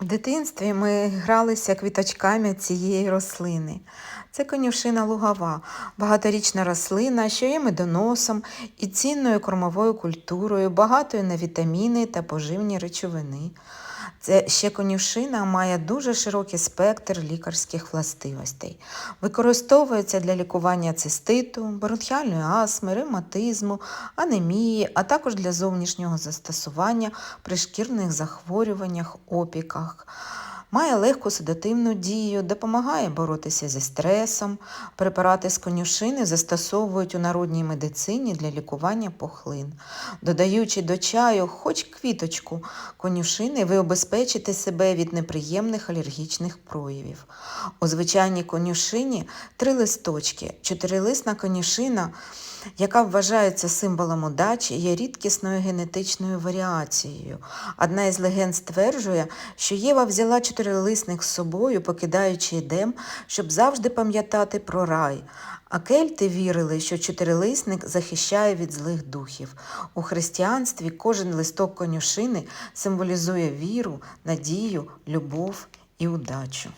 В дитинстві ми гралися квіточками цієї рослини. Це конюшина лугова, багаторічна рослина, що є медоносом і цінною кормовою культурою, багатою на вітаміни та поживні речовини. Це ще конюшина має дуже широкий спектр лікарських властивостей. Використовується для лікування циститу, бронхіальної астми, ревматизму, анемії, а також для зовнішнього застосування при шкірних захворюваннях, опіках. Має легку седативну дію, допомагає боротися зі стресом. Препарати з конюшини застосовують у народній медицині для лікування пухлин. Додаючи до чаю хоч квіточку конюшини, ви обезпечите себе від неприємних алергічних проявів. У звичайній конюшині три листочки. Чотирилисна конюшина, яка вважається символом удачі, є рідкісною генетичною варіацією. Одна із легенд стверджує, що Єва взяла чотирилисник з собою, покидаючи Едем, щоб завжди пам'ятати про рай. А кельти вірили, що чотирилисник захищає від злих духів. У християнстві кожен листок конюшини символізує віру, надію, любов і удачу.